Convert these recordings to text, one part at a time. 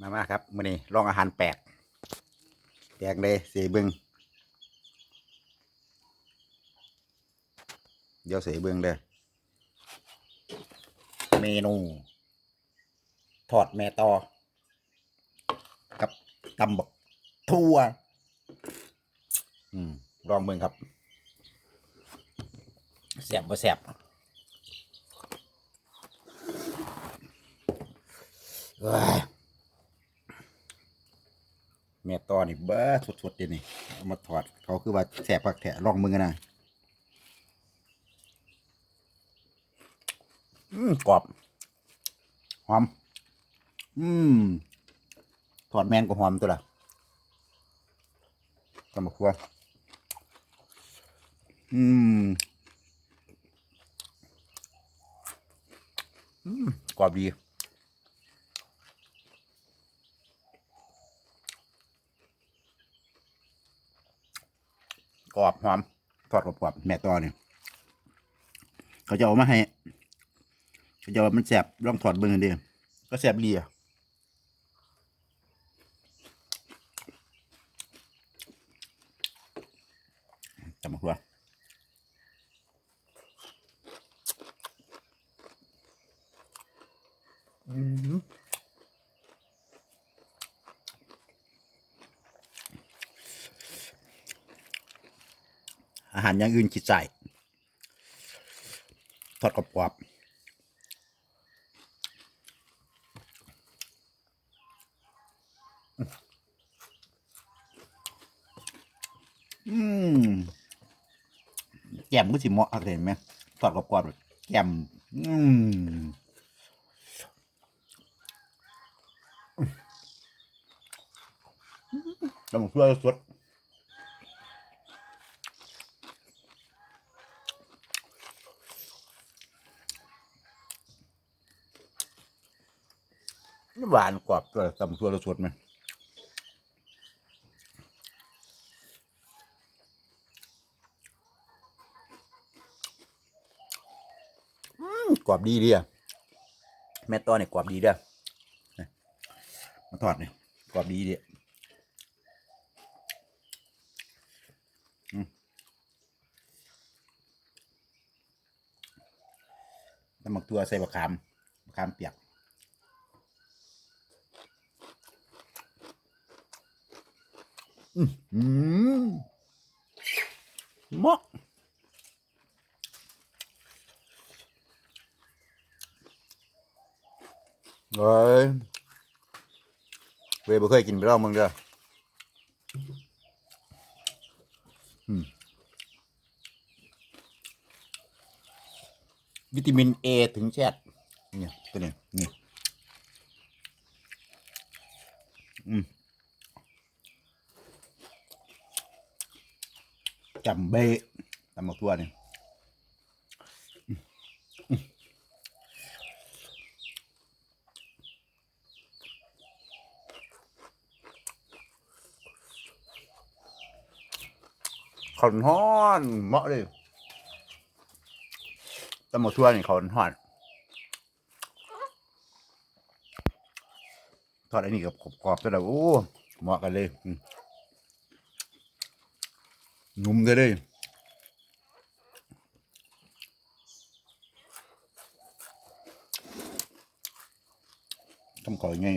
มามาครับมื้อนี้ลองอาหารแปลกแปลกเลยเสเบิงเดี๋ยวสเบิงเด้อเมนูทอดแม่ตอ กับตำบักทั่วอืมลองเบิ่งครับแซ่บบ่แซ่บเอ้ย แม่ตอนี่เบ้อสดๆเดี๋ยวนี้เอามาถอดเขาคือว่าแสบผักแถะลองมือกันนะอืมกรอบหอม อืมถอดแมนก็หอมตัวละตำบักขัวอืมอืมกรอบดี กรอบหอมทอดกรอบๆแม่ตอเนี่ยเขาจะเอามาให้เขาจะเอามันแสบลองถอดเบิ่งกันดิก็แสบดีอะจำมาคัวอืมอา หารอย่างอื่นคิดใส่ทอดกรอบๆอืมแกมก็สิเหมาะครับเห็นไหมทอดกรอบๆแบแกมอืมลำเพื่อสด หวานกรอบตัวตำตัวสดไหมกรอบดีดีอะแม่ต้อเนี่ยกรอบดีเด้อมาทอดเนี่ยกรอบดีดีอืมแล้วหมักตัวใส่บะขามบะขามเปียก อืมอืมเหมาะเอ้ยเวยบ่เคยกินไปแล้วมึงเด้ออืมวิตามินเอถึงแชดเนี่ยตัวนี้นี่อืม จำเบะตำหมกตัวนี่ขอนฮ้อนเหมาะเลยตำหมกทั่วนี่ขอนฮ้อนทอดอันนี้กับกรอบๆตัวเดียวโอ้เหมาะกันเลย นุ่มได้เลยทำก่อยไง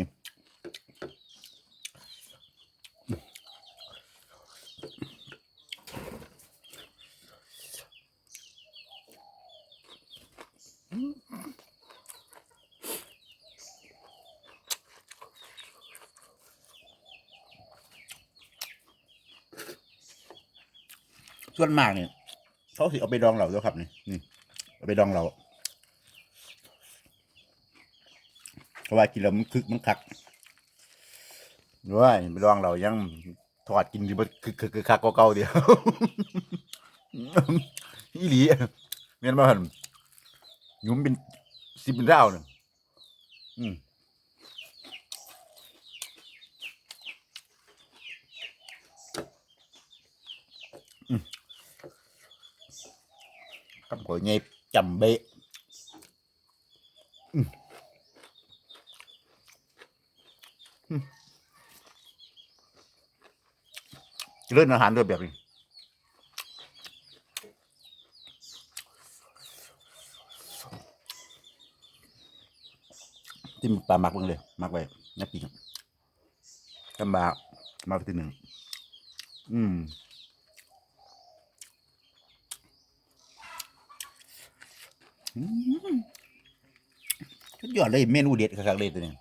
ส่วนมากเนี่ยเขาสิเอาไปดองเหล่าด้วยครับนี่นี่เอาไปดองเหล่าเพราะว่ากินแล้วมันคึกมันคักด้วยไปดองเหล่ายังทอดกินดีบ่คึกคึกคึกคักกว่าเก่าเดียวอีหลีเมียนมาหันหยุมเป็นสิบเป็นดาวเนี่ยอืม คำขอยไงจำเบะอืมเลื่อนอาหารด้วยแบบนี้ที่ปลาหมักเบิ่งเลยหมักไว้นับปีกกำบามาไปทีหนึ่งอืม อืมสุดยอดเลยเมนูเด็ดคักๆเลยตัวนี้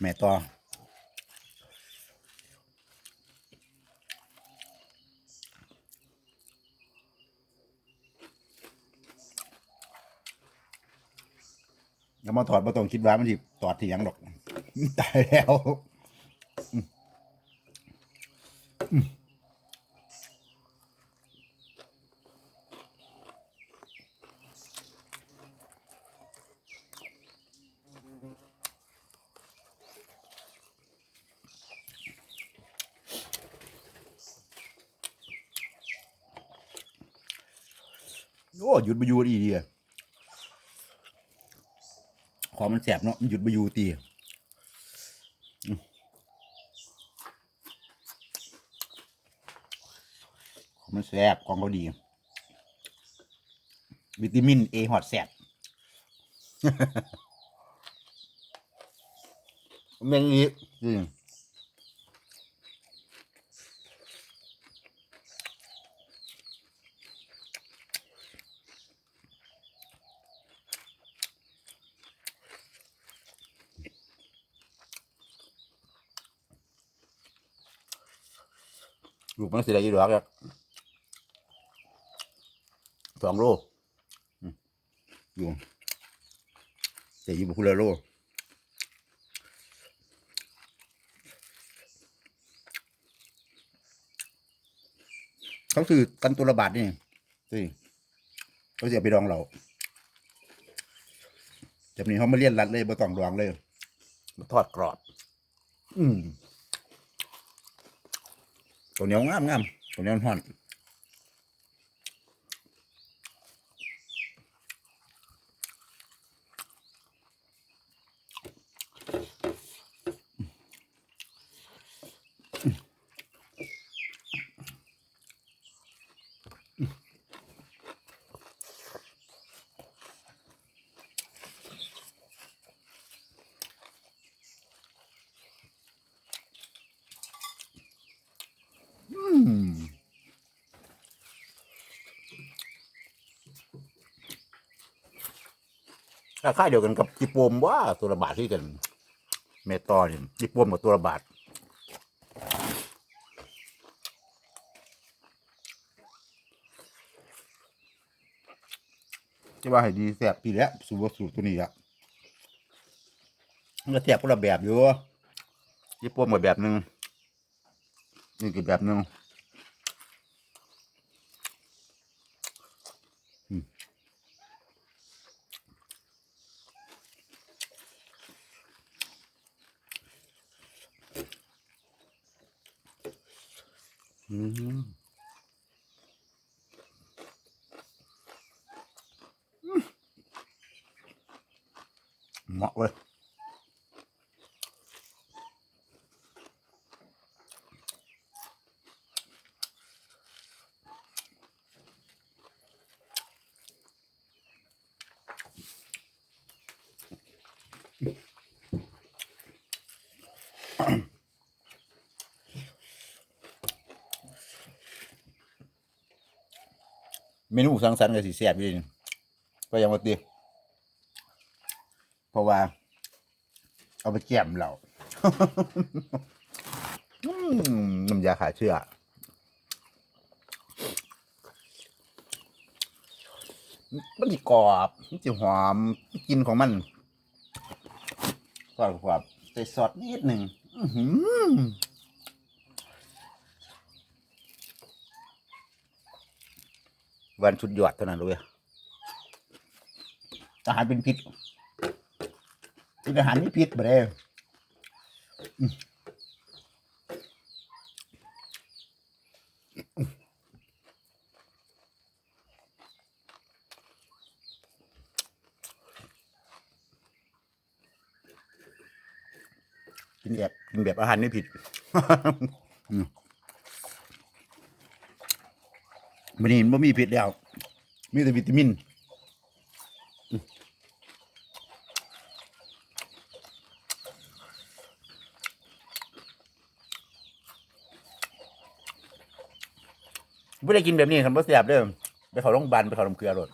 แม่ต่อแล้วมาถอดมาต้องคิดว่ามันสิตอดที่ยังดอกตายแล้ว อ้หยุดไปอยู่ดีดีอะขอมันแสบเนาะมันหยุดไปอยู่ตีอืมขอมันแสบของเขาดี วิตามินเอหอดแสบเมงนี้จริง ลูกมันสิได้อยี่ดอกอะสองโลอืมอยู่แต่อยู่บุคุละโลเขาคือกันตัวละบาทนี่สิเขาจะเอาไปดองเราจากนี้เขามาเลียนรัดเลยบ่ต้องดองเลยมาทอดกรอบ อืม ตัวเหนียวงามงามตัวเหนียวห่อนอืม ราคาเดียวกันกับจิปโปมว่าตัวละบาทที่กัน เมตอนี่จิปโปมกับตัวละบาทจะว่าให้ดีแสบปีแล้วสูตรสูตรตัวนี้อะมันแสบคนละแบบอยู่จิปโปมกับแบบหนึ่งนี่คือแบบหนึ่ง เหมาะเว้ย เมนูสังสรรค์กับสีแซ่บอยู่นี่ก็ยังว่าตีเพราะว่า เอาไปแจ่มเราอืมน้ำยาขาเชื้อมันจะกรอบมันจะหอมกินของมันกรอบกรอบใส่ซอสนิดหนึ่งอื้อหือ วันชุดยอดเท่านั้นเลยอาหารเป็นพิษกินอาหารนี่พิษไปเลยอืมกินแบบกินแบบอาหารไม่ผิด อืมมันนี่มันมีผิดแล้ว มีแต่วิตามินอืมไม่ได้กินแบบนี้คันบ่เสียบเด้อไปเขาโรงพยาบาลไปเขาน้ำเกลือรถ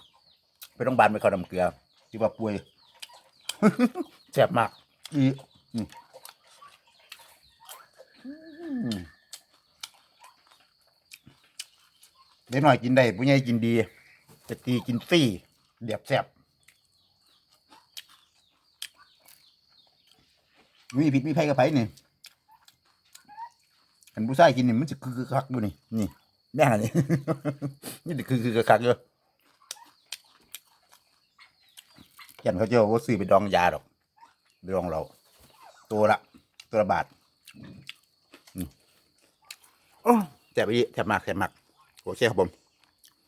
ไปโรงพยาบาลไปเขาน้ำเกลือ ที่ว่าป่วยแสบมากอีอืมอืม เด็กหน่อยกินได้ผู้ใหญ่กินดีจะตีกินฟรีเดียบแสบมีผิดมีไผกับไผนี่คันผู้ชายกินนี่มันจะคือคือคักอยู่นี่นี่แม่งอันนี้นี่จะคือคือคักอยู่ยันเขาเจะว่าซื้อไปดองยาดอกไปดองเรา ตัวละ ตัวละบาทอืมโอ้แสบไปแสบมากแสบมาก Ok, bom.